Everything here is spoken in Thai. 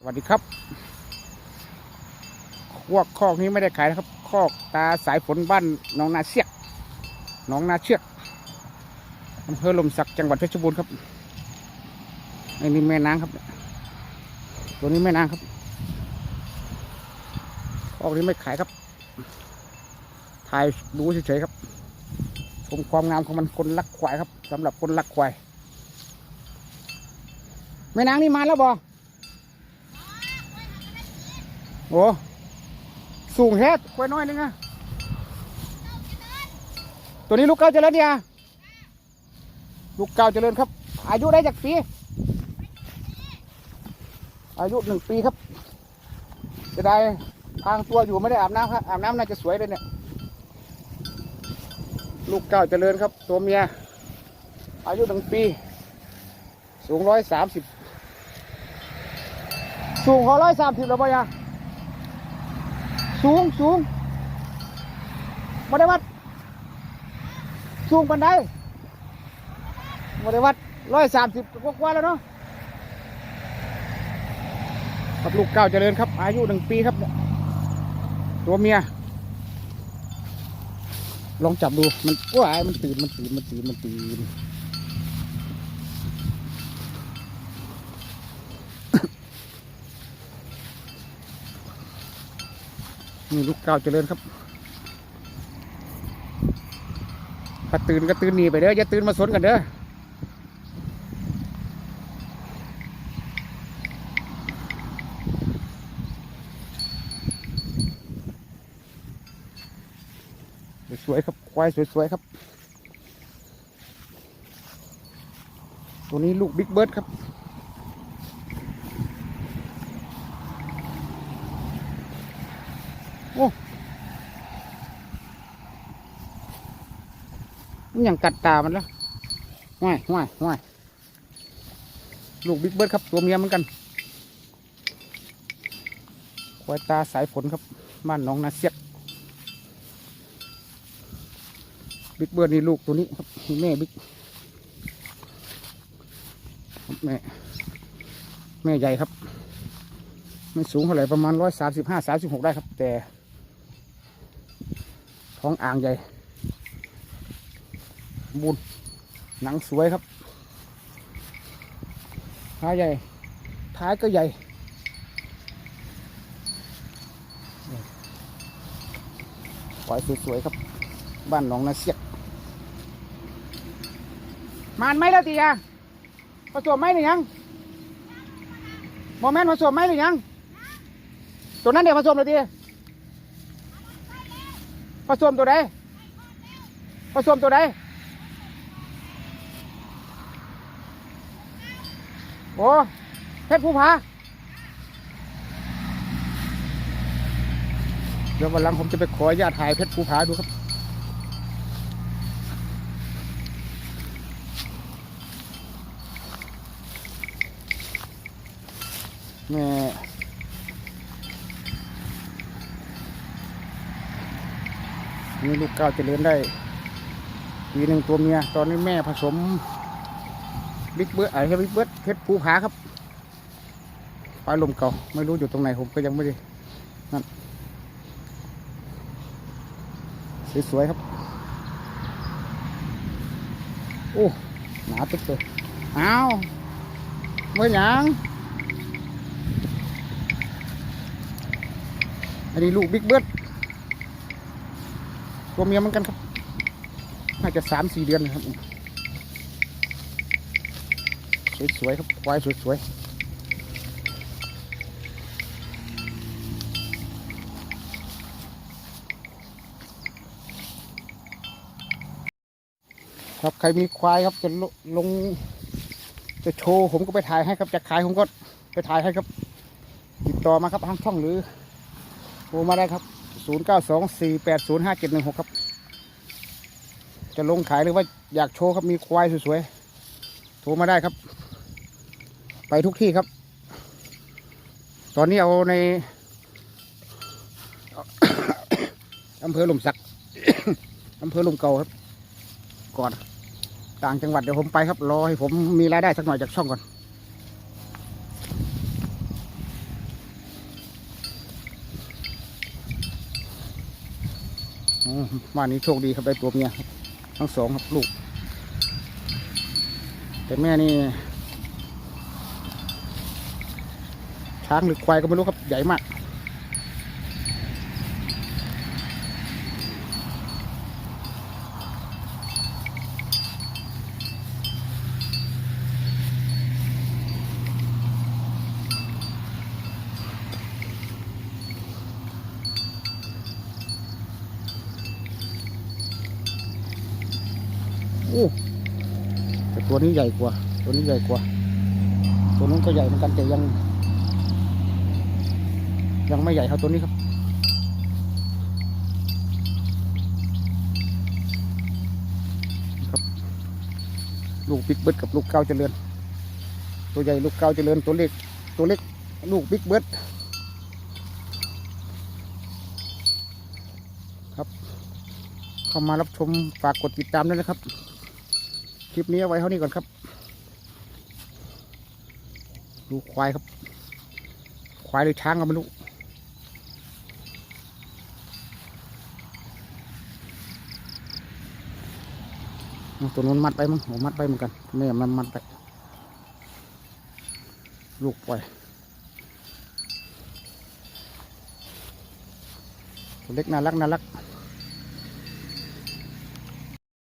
สวัสดีครับคอกคอกนี้ไม่ได้ขายนะครับ คอกตาสายฝนบ้านหน้องนาเชือกหน้องนาเชือกอำเภอลมสักจังหวัดเพชรบูรณ์ครับอ้นี่แม่นางครับ ตัวนี้แม่นางครับ คอกนี้ไม่ขายครับถ่ายดูเฉยๆครับชมความงามของมันคนรักควายครับสำหรับคนรักควายแม่นางนี่มาแล้วบอ โอ้สูงแฮดควายน้อยนึงอะตัวนี้ลูกเก้าเจริญเนี่ยลูกเก้าเจริญครับ อายุได้จากปี อายุหนึ่งปีครับ จะได้ทางตัวอยู่ไม่ได้อาบน้ำครับอาบน้ำน่าจะสวยเลยเนี่ย ลูกเก้าเจริญครับ ตัวเมีย อายุหนึ่งปี สูงร้อยสามสิบสูงพอร้อยสามสิบแล้วป่ะยะ สูงสูงมาได้วัดสูงปันไดมาได้วัดร้อยสามสิบกว่าแล้วเนาะครับลูกเก้าเจริญครับ อายุหนึ่งปีครับ ตัวเมีย ลองจับดูมันว้ายมันตื่นมันตื่นมันตื่นมันตื่น นี่ลูกเก้าเจริญครับถ้าตื่นก็ตื่นหนีไปเด้ออย่าตื่นมาสนกันเด้อสวยครับควายสวยๆครับ ตัวนี้ลูกบิ๊กเบิร์ดครับ โอ้มันย่างกัดตามันแล้วห้วยห้วยห้วยลูกบิ๊กเบิร์ดครับตัวเมียเหมือนกันควายตาสายฝนครับบ้านน้องนาเสียกบิ๊กเบิร์ดนี่ลูกตัวนี้ครับนี่แม่บิ๊กแม่แม่ใหญ่ครับ ไม่สูงเท่าไหร่ประมาณร้อยสามสิบห้าสามสิบหกได้ครับ แต่ ท้องอ่างใหญ่ บุญหนังสวยครับท้ายใหญ่ ท้ายก็ใหญ่ ปล่อยสวยๆครับ บ้านหนองนาเสียกมานไหมแล้วตียาผสมไหมหรือยังโมเมนต์ผสมไหมหรือยัง ตัวนั้นเดี๋ยวผสมเลยดิ ผสมตัวใดผสมตัวใดโอ้เพชรภูผาเดี๋ยววันหลังผมจะไปขออนุญาตถ่ายเพชรภูผาดูครับแม่ มีลูกก้าวเจริญได้ปีหนึ่งตัวเมีย ตอนนี้แม่ผสมบิ๊กเบิร์ดอะไรบิ๊กเบิร์ดเพชรภูผาครับปลายลมเก่าไม่รู้อยู่ตรงไหนผมก็ยังไม่ได้นั่นสวยๆครับ โอ้ หนาตึ๊บเลยอ้าวเมื่อหยังอันนี้ลูกบิ๊กเบิร์ด ตัวเมียเหมือนกันครับ น่าจะสามสี่เดือนนะครับ สวยๆครับควายสวยๆครับใครมีควายครับจะลลง จะโชว์ผมก็ไปถ่ายให้ครับจะขายผมก็ไปถ่ายให้ครับ ติดต่อมาครับทางช่องหรือโทรมาได้ครับ 0 9 2 4 8 0 5 7 1 6ครับ จะลงขายหรือว่าอยากโชว์ครับมีควายสวยๆ โทรมาได้ครับ ไปทุกที่ครับ ตอนนี้เอาในอำเภอหลุมสักอำเภอหลุมเก่าครับ ก่อน ต่างจังหวัดเดี๋ยวผมไปครับ รอให้ผมมีรายได้สักหน่อยจากช่องก่อน บ้านนี้โชคดีครับได้ตัวเมียทั้งสองครับลูก แต่แม่นี่ช้างหรือควายก็ไม่รู้ครับใหญ่มาก โอ้แต่ตัวนี้ใหญ่กว่า ตัวนี้ใหญ่กว่า ตัวนู้นก็ใหญ่เหมือนกันแต่ยัง ยังไม่ใหญ่เท่าตัวนี้ครับครับลูกบิ๊กเบิร์ดกับลูกเก้าเจริญ ตัวใหญ่ลูกเก้าเจริญตัวเล็ก ตัวเล็กลูกบิ๊กเบิร์ดครับ เข้ามารับชมฝากกดติดตามด้วยนะครับ ลิปนี้เอาไว้เท่านี้ก่อนครับ ดูควายครับ ควายหรือช้างก็ไม่รู้ตัวนู้นมัดไปมั้งผมมัดไปเหมือนกันแม่มันมัดไป ลูกปล่อยตัวเล็กน่ารักน่ารัก